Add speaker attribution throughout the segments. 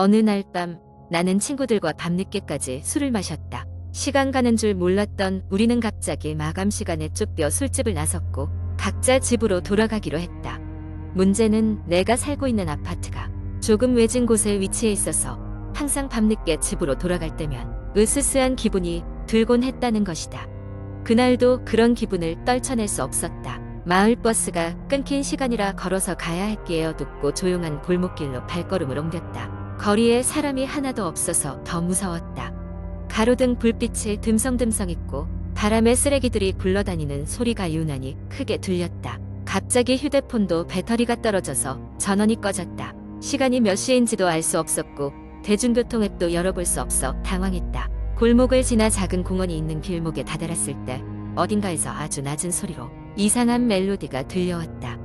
Speaker 1: 어느 날 밤 나는 친구들과 밤늦게까지 술을 마셨다. 시간 가는 줄 몰랐던 우리는 갑자기 마감 시간에 쫓겨 술집을 나섰고 각자 집으로 돌아가기로 했다. 문제는 내가 살고 있는 아파트가 조금 외진 곳에 위치해 있어서 항상 밤늦게 집으로 돌아갈 때면 으스스한 기분이 들곤 했다는 것이다. 그날도 그런 기분을 떨쳐낼 수 없었다. 마을 버스가 끊긴 시간이라 걸어서 가야 했기에 어둡고 조용한 골목길로 발걸음을 옮겼다. 거리에 사람이 하나도 없어서 더 무서웠다. 가로등 불빛이 듬성듬성 있고 바람에 쓰레기들이 굴러다니는 소리가 유난히 크게 들렸다. 갑자기 휴대폰도 배터리가 떨어져서 전원이 꺼졌다. 시간이 몇 시인지도 알 수 없었고 대중교통 앱도 열어볼 수 없어 당황했다. 골목을 지나 작은 공원이 있는 길목에 다다랐을 때 어딘가에서 아주 낮은 소리로 이상한 멜로디가 들려왔다.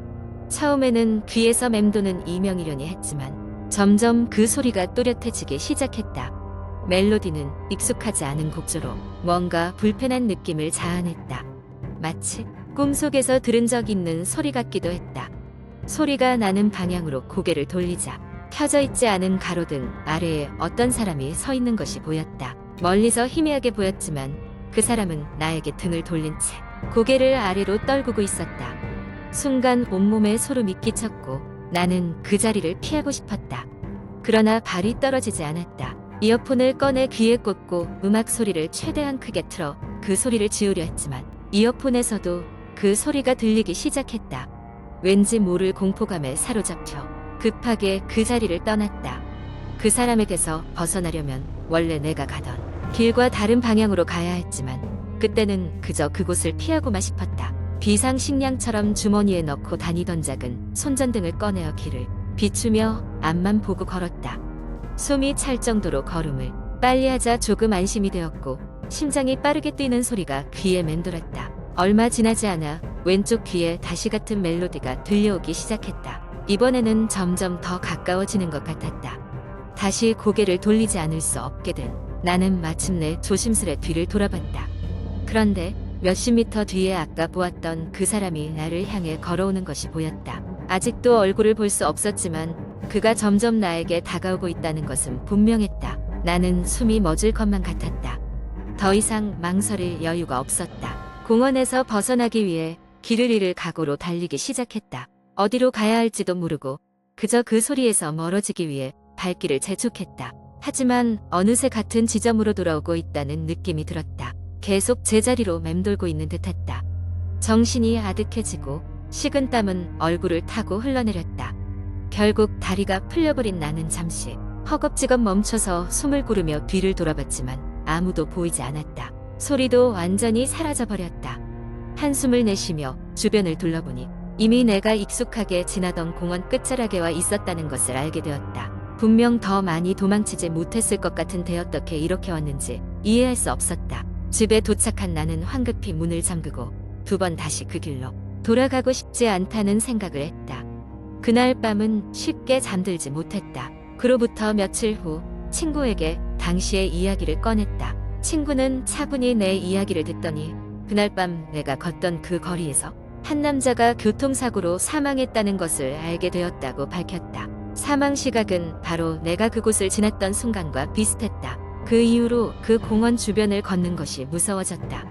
Speaker 1: 처음에는 귀에서 맴도는 이명이려니 했지만 점점 그 소리가 또렷해지기 시작했다. 멜로디는 익숙하지 않은 곡조로 뭔가 불편한 느낌을 자아냈다. 마치 꿈속에서 들은 적 있는 소리 같기도 했다. 소리가 나는 방향으로 고개를 돌리자 켜져 있지 않은 가로등 아래에 어떤 사람이 서 있는 것이 보였다. 멀리서 희미하게 보였지만 그 사람은 나에게 등을 돌린 채 고개를 아래로 떨구고 있었다. 순간 온몸에 소름이 끼쳤고 나는 그 자리를 피하고 싶었다. 그러나 발이 떨어지지 않았다. 이어폰을 꺼내 귀에 꽂고 음악 소리를 최대한 크게 틀어 그 소리를 지우려 했지만 이어폰에서도 그 소리가 들리기 시작했다. 왠지 모를 공포감에 사로잡혀 급하게 그 자리를 떠났다. 그 사람에게서 벗어나려면 원래 내가 가던 길과 다른 방향으로 가야 했지만 그때는 그저 그곳을 피하고만 싶었다. 비상식량처럼 주머니에 넣고 다니던 작은 손전등을 꺼내어 길을 비추며 앞만 보고 걸었다. 숨이 찰 정도로 걸음을 빨리 하자 조금 안심이 되었고 심장이 빠르게 뛰는 소리가 귀에 맴돌았다. 얼마 지나지 않아 왼쪽 귀에 다시 같은 멜로디가 들려오기 시작했다. 이번에는 점점 더 가까워지는 것 같았다. 다시 고개를 돌리지 않을 수 없게 된 나는 마침내 조심스레 뒤를 돌아봤다. 그런데 몇십 미터 뒤에 아까 보았던 그 사람이 나를 향해 걸어오는 것이 보였다. 아직도 얼굴을 볼 수 없었지만 그가 점점 나에게 다가오고 있다는 것은 분명했다. 나는 숨이 멎을 것만 같았다. 더 이상 망설일 여유가 없었다. 공원에서 벗어나기 위해 길을 잃을 각오로 달리기 시작했다. 어디로 가야 할지도 모르고 그저 그 소리에서 멀어지기 위해 발길을 재촉했다. 하지만 어느새 같은 지점으로 돌아오고 있다는 느낌이 들었다. 계속 제자리로 맴돌고 있는 듯했다. 정신이 아득해지고 식은 땀은 얼굴을 타고 흘러내렸다. 결국 다리가 풀려버린 나는 잠시 허겁지겁 멈춰서 숨을 고르며 뒤를 돌아봤지만 아무도 보이지 않았다. 소리도 완전히 사라져버렸다. 한숨을 내쉬며 주변을 둘러보니 이미 내가 익숙하게 지나던 공원 끝자락에 와 있었다는 것을 알게 되었다. 분명 더 많이 도망치지 못했을 것 같은데 어떻게 이렇게 왔는지 이해할 수 없었다. 집에 도착한 나는 황급히 문을 잠그고 두 번 다시 그 길로 돌아가고 싶지 않다는 생각을 했다. 그날 밤은 쉽게 잠들지 못했다. 그로부터 며칠 후 친구에게 당시의 이야기를 꺼냈다. 친구는 차분히 내 이야기를 듣더니 그날 밤 내가 걷던 그 거리에서 한 남자가 교통사고로 사망했다는 것을 알게 되었다고 밝혔다. 사망 시각은 바로 내가 그곳을 지났던 순간과 비슷했다. 그 이후로 그 공원 주변을 걷는 것이 무서워졌다.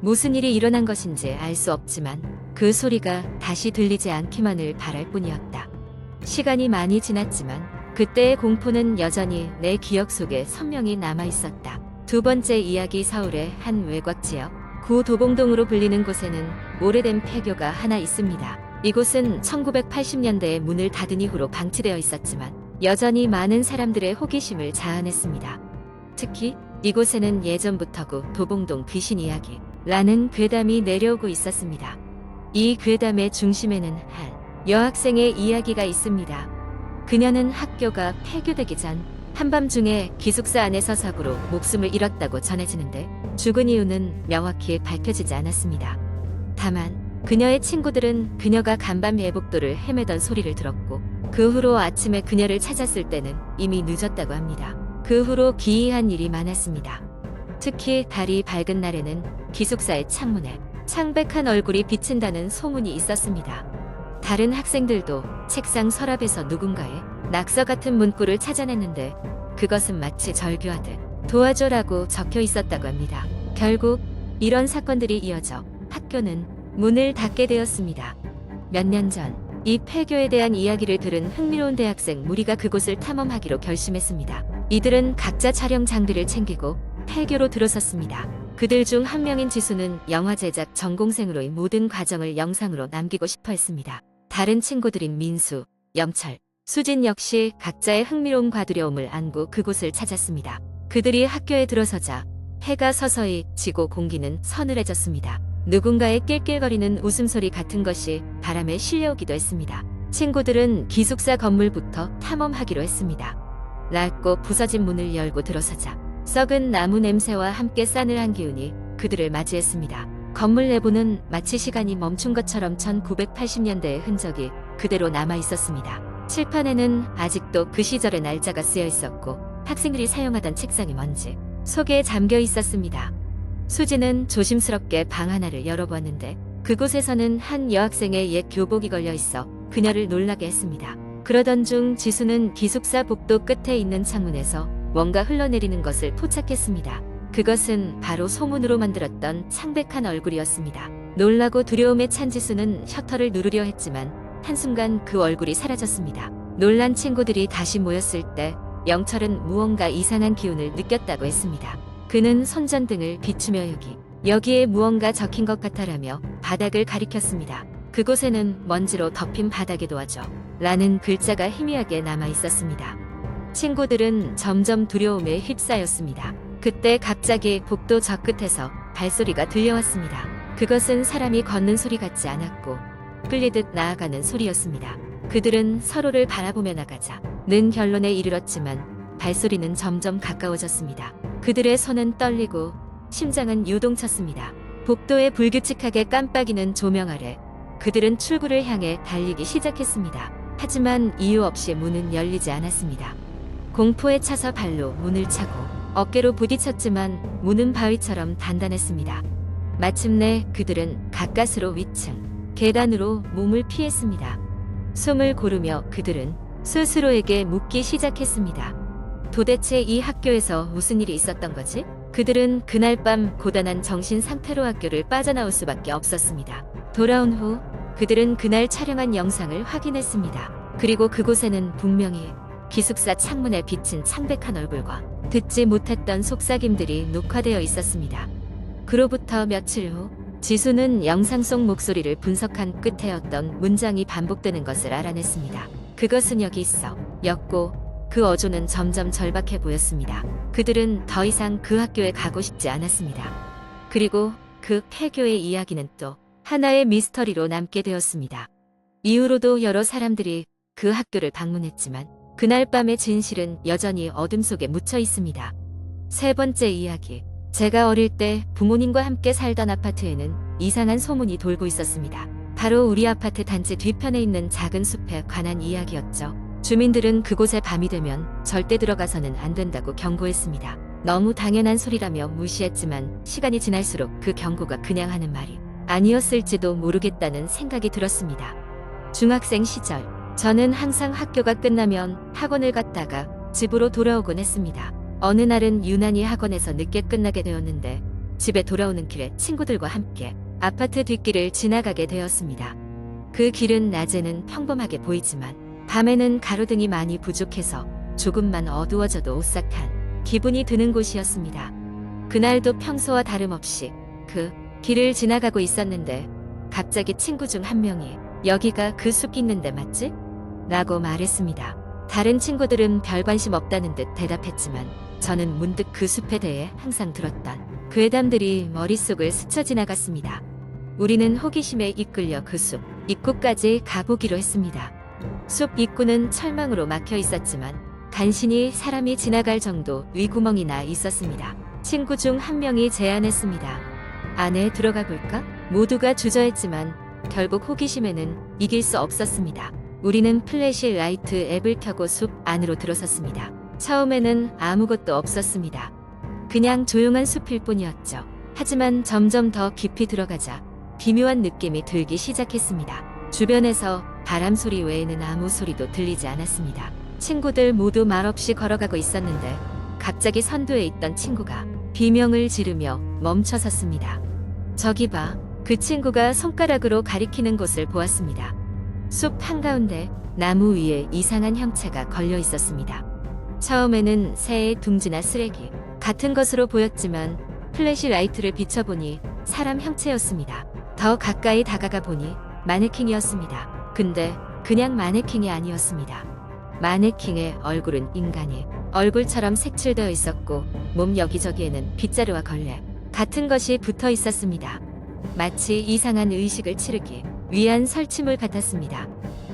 Speaker 1: 무슨 일이 일어난 것인지 알 수 없지만 그 소리가 다시 들리지 않기만을 바랄 뿐이었다. 시간이 많이 지났지만 그때의 공포는 여전히 내 기억 속에 선명히 남아 있었다. 두 번째 이야기 서울의 한 외곽 지역 구도봉동으로 불리는 곳에는 오래된 폐교가 하나 있습니다. 이곳은 1980년대에 문을 닫은 이후로 방치되어 있었지만 여전히 많은 사람들의 호기심을 자아냈습니다. 특히 이곳에는 예전부터고 도봉동 귀신 이야기 라는 괴담이 내려오고 있었습니다. 이 괴담의 중심에는 한 여학생의 이야기가 있습니다. 그녀는 학교가 폐교되기 전 한밤중에 기숙사 안에서 사고로 목숨을 잃었다고 전해지는데 죽은 이유는 명확히 밝혀지지 않았습니다. 다만 그녀의 친구들은 그녀가 간밤 예복도를 헤매던 소리를 들었고 그 후로 아침에 그녀를 찾았을 때는 이미 늦었다고 합니다. 그 후로 기이한 일이 많았습니다. 특히 달이 밝은 날에는 기숙사의 창문에 창백한 얼굴이 비친다는 소문이 있었습니다. 다른 학생들도 책상 서랍에서 누군가의 낙서 같은 문구를 찾아냈는데 그것은 마치 절규하듯 도와줘라고 적혀 있었다고 합니다. 결국 이런 사건들이 이어져 학교는 문을 닫게 되었습니다. 몇 년 전 이 폐교에 대한 이야기를 들은 흥미로운 대학생 무리가 그곳을 탐험하기로 결심했습니다. 이들은 각자 촬영 장비를 챙기고 폐교로 들어섰습니다. 그들 중 한 명인 지수는 영화 제작 전공생으로의 모든 과정을 영상으로 남기고 싶어 했습니다. 다른 친구들인 민수, 영철, 수진 역시 각자의 흥미로운 과두려움을 안고 그곳을 찾았습니다. 그들이 학교에 들어서자 해가 서서히 지고 공기는 서늘해졌습니다. 누군가의 낄낄거리는 웃음소리 같은 것이 바람에 실려오기도 했습니다. 친구들은 기숙사 건물부터 탐험하기로 했습니다. 낡고 부서진 문을 열고 들어서자 썩은 나무 냄새와 함께 싸늘한 기운이 그들을 맞이했습니다. 건물 내부는 마치 시간이 멈춘 것처럼 1980년대의 흔적이 그대로 남아 있었습니다. 칠판에는 아직도 그 시절의 날짜가 쓰여 있었고 학생들이 사용하던 책상이 먼지 속에 잠겨 있었습니다. 수지는 조심스럽게 방 하나를 열어보았는데 그곳에서는 한 여학생의 옛 교복이 걸려 있어 그녀를 놀라게 했습니다. 그러던 중 지수는 기숙사 복도 끝에 있는 창문에서 뭔가 흘러내리는 것을 포착했습니다. 그것은 바로 소문으로 만들었던 창백한 얼굴이었습니다. 놀라고 두려움에 찬 지수는 셔터를 누르려 했지만 한순간 그 얼굴이 사라졌습니다. 놀란 친구들이 다시 모였을 때 영철은 무언가 이상한 기운을 느꼈다고 했습니다. 그는 손전등을 비추며 여기, 여기에 무언가 적힌 것 같아라며 바닥을 가리켰습니다. 그곳에는 먼지로 덮인 바닥에 도와줘. 라는 글자가 희미하게 남아 있었습니다. 친구들은 점점 두려움에 휩싸였습니다. 그때 갑자기 복도 저 끝에서 발소리가 들려왔습니다. 그것은 사람이 걷는 소리 같지 않았고 끌리듯 나아가는 소리였습니다. 그들은 서로를 바라보며 나가자 는 결론에 이르렀지만 발소리는 점점 가까워졌습니다. 그들의 손은 떨리고 심장은 유동쳤습니다. 복도에 불규칙하게 깜빡이는 조명 아래 그들은 출구를 향해 달리기 시작했습니다. 하지만 이유 없이 문은 열리지 않았습니다. 공포에 차서 발로 문을 차고 어깨로 부딪혔지만 문은 바위처럼 단단했습니다. 마침내 그들은 가까스로 위층 계단으로 몸을 피했습니다. 숨을 고르며 그들은 스스로에게 묻기 시작했습니다. 도대체 이 학교에서 무슨 일이 있었던 거지? 그들은 그날 밤 고단한 정신 상태로 학교를 빠져나올 수밖에 없었습니다. 돌아온 후 그들은 그날 촬영한 영상을 확인했습니다. 그리고 그곳에는 분명히 기숙사 창문에 비친 창백한 얼굴과 듣지 못했던 속삭임들이 녹화되어 있었습니다. 그로부터 며칠 후 지수는 영상 속 목소리를 분석한 끝에 어떤 문장이 반복되는 것을 알아냈습니다. 그것은 여기 있어. 였고 그 어조는 점점 절박해 보였습니다. 그들은 더 이상 그 학교에 가고 싶지 않았습니다. 그리고 그 폐교의 이야기는 또 하나의 미스터리로 남게 되었습니다. 이후로도 여러 사람들이 그 학교를 방문했지만 그날 밤의 진실은 여전히 어둠 속에 묻혀 있습니다. 세 번째 이야기. 제가 어릴 때 부모님과 함께 살던 아파트에는 이상한 소문이 돌고 있었습니다. 바로 우리 아파트 단지 뒤편에 있는 작은 숲에 관한 이야기였죠. 주민들은 그곳에 밤이 되면 절대 들어가서는 안 된다고 경고했습니다. 너무 당연한 소리라며 무시했지만 시간이 지날수록 그 경고가 그냥 하는 말이 아니었을지도 모르겠다는 생각이 들었습니다. 중학생 시절, 저는 항상 학교가 끝나면 학원을 갔다가 집으로 돌아오곤 했습니다. 어느 날은 유난히 학원에서 늦게 끝나게 되었는데 집에 돌아오는 길에 친구들과 함께 아파트 뒷길을 지나가게 되었습니다. 그 길은 낮에는 평범하게 보이지만 밤에는 가로등이 많이 부족해서 조금만 어두워져도 오싹한 기분이 드는 곳이었습니다. 그날도 평소와 다름없이 그 길을 지나가고 있었는데 갑자기 친구 중 한 명이 여기가 그 숲 있는데 맞지? 라고 말했습니다. 다른 친구들은 별 관심 없다는 듯 대답했지만 저는 문득 그 숲에 대해 항상 들었던 괴담들이 머릿속을 스쳐 지나갔습니다. 우리는 호기심에 이끌려 그 숲 입구까지 가보기로 했습니다. 숲 입구는 철망으로 막혀 있었지만 간신히 사람이 지나갈 정도 위구멍이 나 있었습니다. 친구 중 한 명이 제안했습니다. 안에 들어가 볼까? 모두가 주저했지만 결국 호기심에는 이길 수 없었습니다. 우리는 플래시 라이트 앱을 켜고 숲 안으로 들어섰습니다. 처음에는 아무것도 없었습니다. 그냥 조용한 숲일 뿐이었죠. 하지만 점점 더 깊이 들어가자 기묘한 느낌이 들기 시작했습니다. 주변에서 바람 소리 외에는 아무 소리도 들리지 않았습니다. 친구들 모두 말없이 걸어가고 있었는데 갑자기 선두에 있던 친구가 비명을 지르며 멈춰 섰습니다. 저기 봐. 그 친구가 손가락으로 가리키는 곳을 보았습니다. 숲 한가운데 나무 위에 이상한 형체가 걸려 있었습니다. 처음에는 새의 둥지나 쓰레기 같은 것으로 보였지만 플래시 라이트를 비춰보니 사람 형체였습니다. 더 가까이 다가가 보니 마네킹이었습니다. 근데 그냥 마네킹이 아니었습니다. 마네킹의 얼굴은 인간이 얼굴처럼 색칠되어 있었고 몸 여기저기에는 빗자루와 걸레 같은 것이 붙어 있었습니다. 마치 이상한 의식을 치르기 위한 설치물 같았습니다.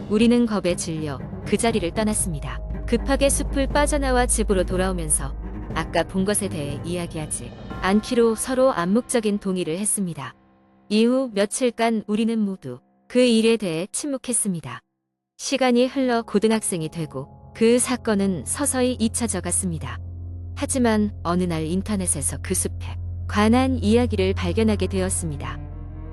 Speaker 1: 우리는 겁에 질려 그 자리를 떠났습니다. 급하게 숲을 빠져나와 집으로 돌아오면서 아까 본 것에 대해 이야기하지 않기로 서로 암묵적인 동의를 했습니다. 이후 며칠간 우리는 모두 그 일에 대해 침묵했습니다. 시간이 흘러 고등학생이 되고 그 사건은 서서히 잊혀져 갔습니다. 하지만 어느 날 인터넷에서 그 숲에 관한 이야기를 발견하게 되었습니다.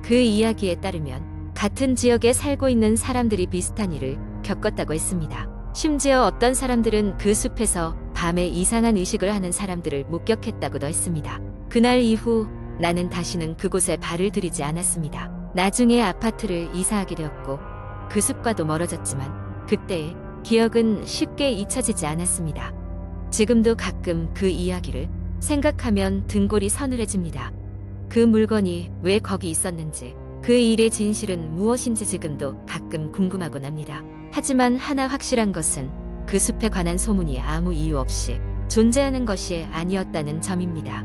Speaker 1: 그 이야기에 따르면 같은 지역에 살고 있는 사람들이 비슷한 일을 겪었다고 했습니다. 심지어 어떤 사람들은 그 숲에서 밤에 이상한 의식을 하는 사람들을 목격했다고도 했습니다. 그날 이후 나는 다시는 그곳에 발을 들이지 않았습니다. 나중에 아파트를 이사하게 되었고 그 숲과도 멀어졌지만 그때의 기억은 쉽게 잊혀지지 않았습니다. 지금도 가끔 그 이야기를 생각하면 등골이 서늘해집니다. 그 물건이 왜 거기 있었는지, 그 일의 진실은 무엇인지 지금도 가끔 궁금하곤 합니다. 하지만 하나 확실한 것은 그 숲에 관한 소문이 아무 이유 없이 존재하는 것이 아니었다는 점입니다.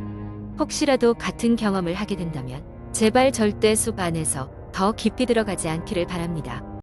Speaker 1: 혹시라도 같은 경험을 하게 된다면 제발 절대 숲 안에서 더 깊이 들어가지 않기를 바랍니다.